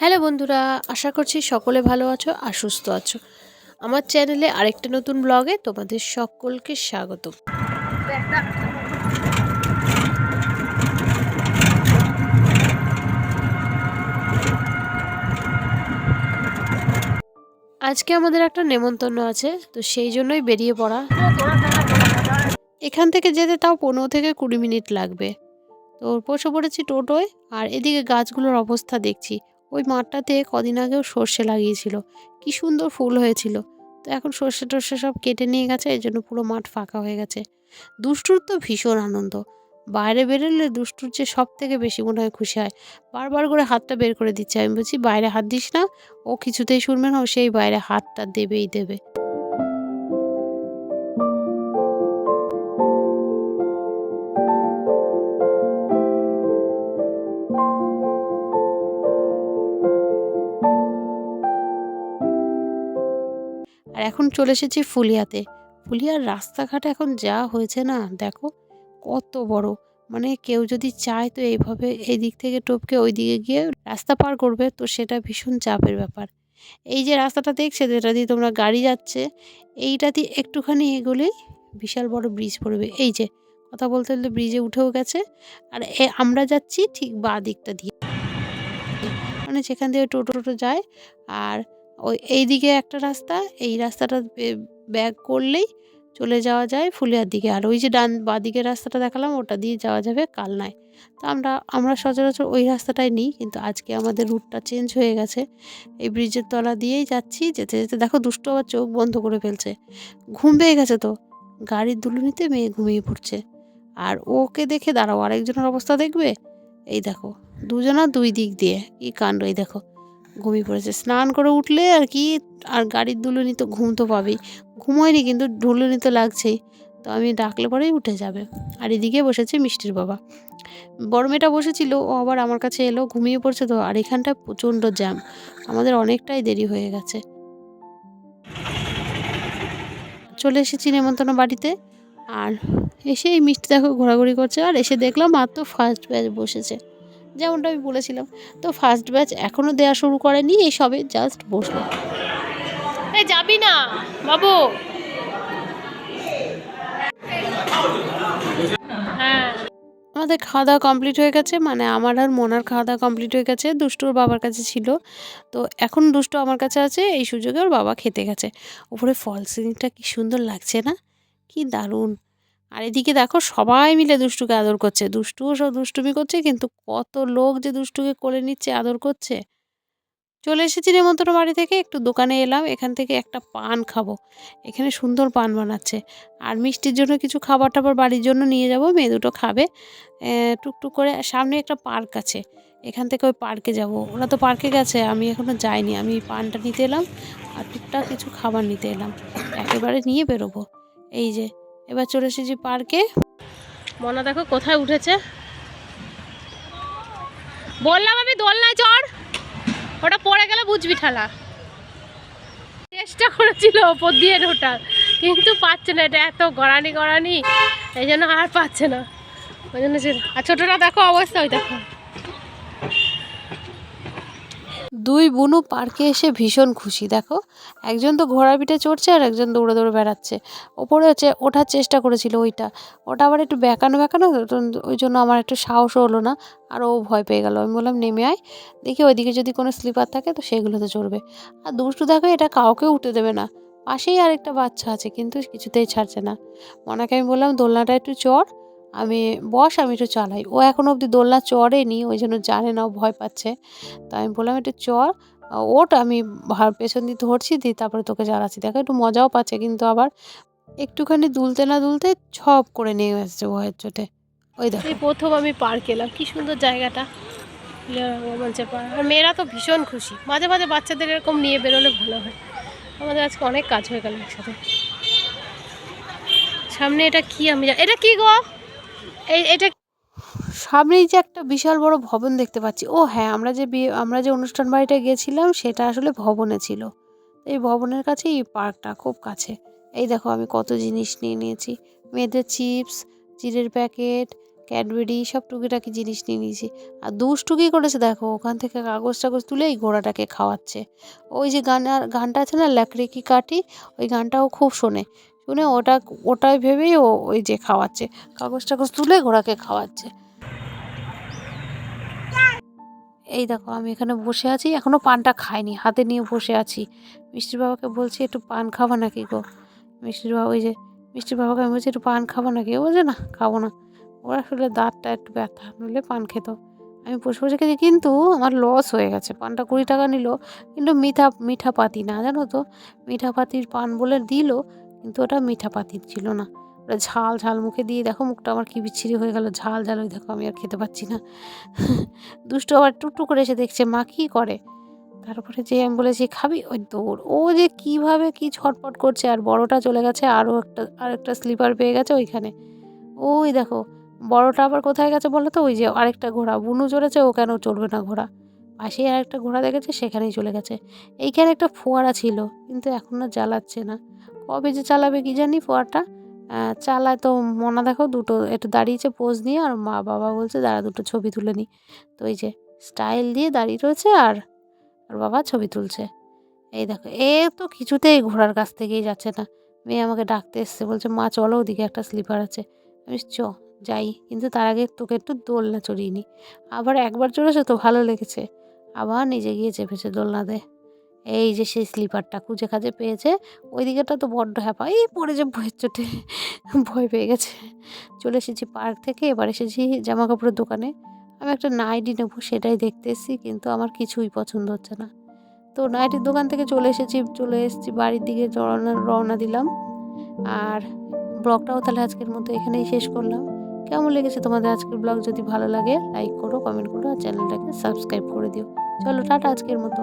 Hello বন্ধুরা, আশা করছি সকলে ভালো আছো আর সুস্থ আছো। আমার চ্যানেলে আরেকটা নতুন ব্লগে তোমাদের সকলকে স্বাগত আজকে আমাদের একটা নেমন্তন্ন আছে, তো সেই জন্যই বেরিয়ে পড়া। এখান থেকে যেতে তাও পনেরো থেকে কুড়ি মিনিট লাগবে। তো বসে পড়েছি টোটোয়, আর এদিকে গাছগুলোর অবস্থা দেখছি। ওই মাঠটাতে কদিন আগেও সর্ষে লাগিয়েছিল। কি সুন্দর ফুল হয়েছিল। তো এখন সর্ষে টর্ষে সব কেটে নিয়ে গেছে এই জন্য পুরো মাঠ ফাঁকা হয়ে গেছে। দুষ্টুর তো ভীষণ আনন্দ। বাইরে বেরোলে দুষ্টুর যে সব থেকে বেশি মনে হয় খুশি হয়। বারবার করে হাতটা বের করে দিচ্ছে। আমি বলছি, বাইরে হাত দিস না, ও কিছুতেই শুনবে না, ও সেই বাইরে হাতটা দেবেই দেবে। এখন চলে এসেছি ফুলিয়াতে। ফুলিয়ার রাস্তাঘাট এখন যা হয়েছে না, দেখো কত বড়। মানে কেউ যদি চায় তো এইভাবে এই দিক থেকে টপকে ওই দিকে গিয়ে রাস্তা পার করবে, তো সেটা ভীষণ চাপের ব্যাপার। এই যে রাস্তাটা দেখছে, যেটা দিয়ে তোমরা গাড়ি যাচ্ছে, এইটা দিয়ে একটুখানি এগোলেই বিশাল বড় ব্রিজ পড়বে। এই যে, কথা বলতে বলতে ব্রিজে উঠেও গেছে। আর এ, আমরা যাচ্ছি ঠিক বা দিকটা দিয়ে। মানে সেখান দিয়ে টোটো টোটো যায়, আর ওই এই দিকে একটা রাস্তা, এই রাস্তাটা ব্যাক করলেই চলে যাওয়া যায় ফুলিয়ার দিকে। আর ওই যে ডান বাঁদিকের রাস্তাটা দেখালাম, ওটা দিয়ে যাওয়া যাবে কালনায়। তো আমরা আমরা সচরাচর ওই রাস্তাটাই নিই, কিন্তু আজকে আমাদের রুটটা চেঞ্জ হয়ে গেছে। এই ব্রিজের তলা দিয়েই যাচ্ছি, যেতে যেতে দেখো দুষ্ট আবার চোখ বন্ধ করে ফেলছে। ঘুম পেয়ে গেছে তো? গাড়ির দুলুনিতে মেয়ে ঘুমিয়ে পড়ছে। আর ওকে দেখে দাঁড়াও, আরেকজনের অবস্থা দেখবে? এই দেখো, দুজনা দুই দিক দিয়ে। কি কাণ্ড এই দেখো। ঘুমিয়ে পড়েছে। স্নান করে উঠলে আর কি, আর গাড়ির দুলুনি তো ঘুম তো পাবেই। ঘুমোয়নি কিন্তু, ঢুলুনি তো লাগছেই। তো আমি ডাকলে পরেই উঠে যাবে। আর এদিকে বসেছে মিষ্টির বাবা। বড় মেয়েটা বসেছিল, ও আবার আমার কাছে এলো, ঘুমিয়ে পড়ছে তো। আর এখানটায় প্রচণ্ড জ্যাম। আমাদের অনেকটাই দেরি হয়ে গেছে। চলে এসেছি নেমন্তন্ন বাড়িতে। আর এসে এই মিষ্টি দেখো, ঘোরাঘুরি করছে। আর এসে দেখলাম মাত্র ফার্স্ট ব্যাচ বসেছে। যেমনটা আমি বলেছিলাম। তো ফার্স্ট ব্যাচ এখনও দেওয়া শুরু করেনি এই সবে জাস্ট বসল। যাবি না বাবু। হ্যাঁ। আমাদের খাওয়া দাওয়া কমপ্লিট হয়ে গেছে মানে আমার আর মোনার খাওয়া দাওয়া কমপ্লিট হয়ে গেছে দুষ্টুর বাবার কাছে ছিল। তো এখন দুষ্টু আমার কাছে আছে এই সুযোগে ওর বাবা খেতে গেছে। উপরে ফল সিলিংটা কি সুন্দর লাগছে না? কি দারুণ। আর এদিকে দেখো সবাই মিলে দুষ্টুকে আদর করছে। দুষ্টুও সব দুষ্টুমি করছে, কিন্তু কত লোক যে দুষ্টুকে কোলে নিচ্ছে, আদর করছে? চলে এসেছি নেমন্তন্ন বাড়ি থেকে, একটু দোকানে এলাম, এখান থেকে একটা পান খাব। এখানে সুন্দর পান বানাচ্ছে। আর মিষ্টির জন্য কিছু খাবার টাবার বাড়ির জন্য নিয়ে যাব, মেয়ে দুটো খাবে। টুকটুক করে সামনে একটা পার্ক আছে। এখান থেকে ওই পার্কে যাব। ওরা তো পার্কে গেছে, আমি এখনও যাইনি। আমি পানটা নিতে এলাম আর টুকটাক কিছু খাবার নিতে এলাম। একেবারে নিয়ে বেরোবো। এই যে এবার চলে এসেছি পার্কে। মনা দেখো কোথায় উঠেছে। বললাম আমি দোলনায় চড় ওটা পড়ে গেলে বুঝবি ঠালা। চেষ্টা করেছিল ওপর দিয়ে ওটা কিন্তু পাচ্ছে না। এটা এত গড়ানি গড়ানি এই জন্য আর পাচ্ছে না। ওই জন্য আর ছোটোটা দেখো অবস্থা, ওই দেখো। দুই বুনু পার্কে এসে ভীষণ খুশি। দেখো, একজন তো ঘোড়ার পিঠে চড়ছে আর একজন দৌড়ে দৌড়ে বেড়াচ্ছে। ওপরে হচ্ছে ওঠার চেষ্টা করেছিল ওইটা। ওটা আবার একটু বেঁকানো বেঁকানো ওই জন্য আমার একটু সাহসও হলো না আর ও ভয় পেয়ে গেল। আমি বললাম, নেমে আয়, দেখি ওইদিকে যদি কোনো স্লিপার থাকে তো সেগুলোতে চড়বে। আর দুষ্টু দেখো, এটা কাউকে উঠতে দেবে না। পাশেই আরেকটা বাচ্চা আছে, কিন্তু কিছুতেই ছাড়ছে না। মনাকে আমি বললাম, দোলনাটা একটু চড় আমি, বস আমি একটু চালাই। ও এখন অবধি দোলনা চড়েনি, ওই জন্য জানে না, ও ভয় পাচ্ছে। তো আমি বললাম, একটু চড়। ওট আমি পেছন দিয়ে ধরছি দিই তারপরে তোকে জ্বালাচ্ছি। দেখো, একটু মজাও পাচ্ছে, কিন্তু আবার একটুখানি দুলতে না দুলতে ছপ করে নিয়ে আসছে ভয়ের চোটে ওই দেখো। প্রথম আমি পার্ক এলাম। কি সুন্দর জায়গাটা। পার্ক। আর মেয়েরা তো ভীষণ খুশি। মাঝে মাঝে বাচ্চাদের এরকম নিয়ে বেরোলে ভালো হয়। আমাদের আজকে অনেক কাজ হয়ে গেল একসাথে। সামনে এটা কি আমি এটা কি গো? এই, এটা সামনেই যে একটা বিশাল বড় ভবন দেখতে পাচ্ছি। ও হ্যাঁ আমরা যে আমরা যে অনুষ্ঠান বাড়িটা গিয়েছিলাম সেটা আসলে ভবনে ছিল। এই ভবনের কাছেই এই পার্কটা, খুব কাছে। এই দেখো, আমি কত জিনিস নিয়ে নিয়েছি। মেয়েদের চিপস চিড়ের প্যাকেট, ক্যাডবেরি, সব টুকিটাকি জিনিস নিয়ে নিয়েছি। আর দুষ্টু কী করেছে, দেখো, ওখান থেকে কাগজ টাগজ তুলে এই ঘোড়াটাকে খাওয়াচ্ছে। ওই যে গানার গানটা আছে না লাকড়ি কি কাটি ওই গানটাও খুব শোনে। শুনে ওটা, ওটাই ভেবেই ও ওই যে খাওয়াচ্ছে। কাগজ টাগজ তুলে ঘোড়াকে খাওয়াচ্ছে। এই দেখো, আমি এখানে বসে আছি এখনও পানটা খাইনি, হাতে নিয়ে বসে আছি। মিষ্টির বাবাকে বলছি, একটু পান খাব নাকি গো? মিষ্টির বাবা, ওই যে, মিষ্টির বাবাকে আমি বলছি, একটু পান খাব নাকি? ও বলছে, না, খাব না। ওরা আসলে দাঁতটা একটু ব্যথা, নইলে পান খেত। আমি বসে বসে খেয়েছি, কিন্তু আমার লস হয়ে গেছে। পানটা কুড়ি টাকা নিল, কিন্তু মিঠা মিঠা পাতি না, জানো তো? মিঠা পাতির পান বলে দিল কিন্তু ওটা মিঠা পাতির ছিল না। ওটা ঝাল ঝাল মুখে দিয়ে দেখো মুখটা আমার কি বিচ্ছিরি হয়ে গেল। ঝাল ঝাল ওই দেখো আমি আর খেতে পাচ্ছি না। দুষ্টু আবার টুকটু করে এসে দেখছে, মা, কী করে? তারপরে যে আমি বলেছি, খাবি? ওই দৌড়। ও যে কীভাবে কি ছটপট করছে, আর বড়টা চলে গেছে, আরও একটা আর একটা স্লিপার পেয়ে গেছে ওইখানে। ওই দেখো, বড়টা আবার কোথায় গেছে বলো তো? ওই যে আরেকটা ঘোড়া, বুনু চড়েছে, ও কেন চলবে না ঘোড়া? পাশেই আর একটা ঘোড়া দেখেছে, সেখানেই চলে গেছে। এইখানে একটা ফোয়ারা ছিল, কিন্তু এখন আর জ্বালাচ্ছে না। কবে যে চালাবে কি জানি ফোয়ারটা চালায় তো মনা দেখো দুটো, একটু দাঁড়িয়েছে পোজ নিয়ে আর মা বাবা বলছে, দাঁড়া দুটো ছবি তুলে নি। তো এই যে স্টাইল দিয়ে দাঁড়িয়ে রয়েছে আর আর বাবা ছবি তুলছে। এই দেখো, এ তো কিছুতেই ঘোড়ার কাছ থেকেই যাচ্ছে না। মেয়ে আমাকে ডাকতে এসছে, বলছে, মা, চলো ওদিকে একটা স্লিপার আছে। আমি চ, যাই, কিন্তু তার আগে তোকে একটু দোলনা চড়িয়ে নিই আবার একবার চড়েছে তো ভালো লেগেছে। আবার নিজে গিয়ে চেপেছে দোলনা দোলনাতে। এই যে সেই স্লিপারটা খুঁজে খাজে পেয়েছে ওই দিকেটা তো বড্ড হ্যাপা। এই পড়ে যে ভয়ের চোটে, ভয় পেয়ে গেছে। চলে এসেছি পার্ক থেকে, এবার এসেছি জামা কাপড়ের দোকানে। আমি একটা নাইটি নেব, সেটাই দেখতে এসেছি, কিন্তু আমার কিছুই পছন্দ হচ্ছে না। তো নাইটির দোকান থেকে চলে এসেছি চলে এসেছি বাড়ির দিকে রওনা রওনা দিলাম। আর ব্লগটাও তাহলে আজকের মতো এখানেই শেষ করলাম। কেমন লেগেছে তোমাদের আজকের ব্লগ? যদি ভালো লাগে, লাইক করো, কমেন্ট করো, আর চ্যানেলটাকে সাবস্ক্রাইব করে দিও। চলো, টাটা আজকের মতো।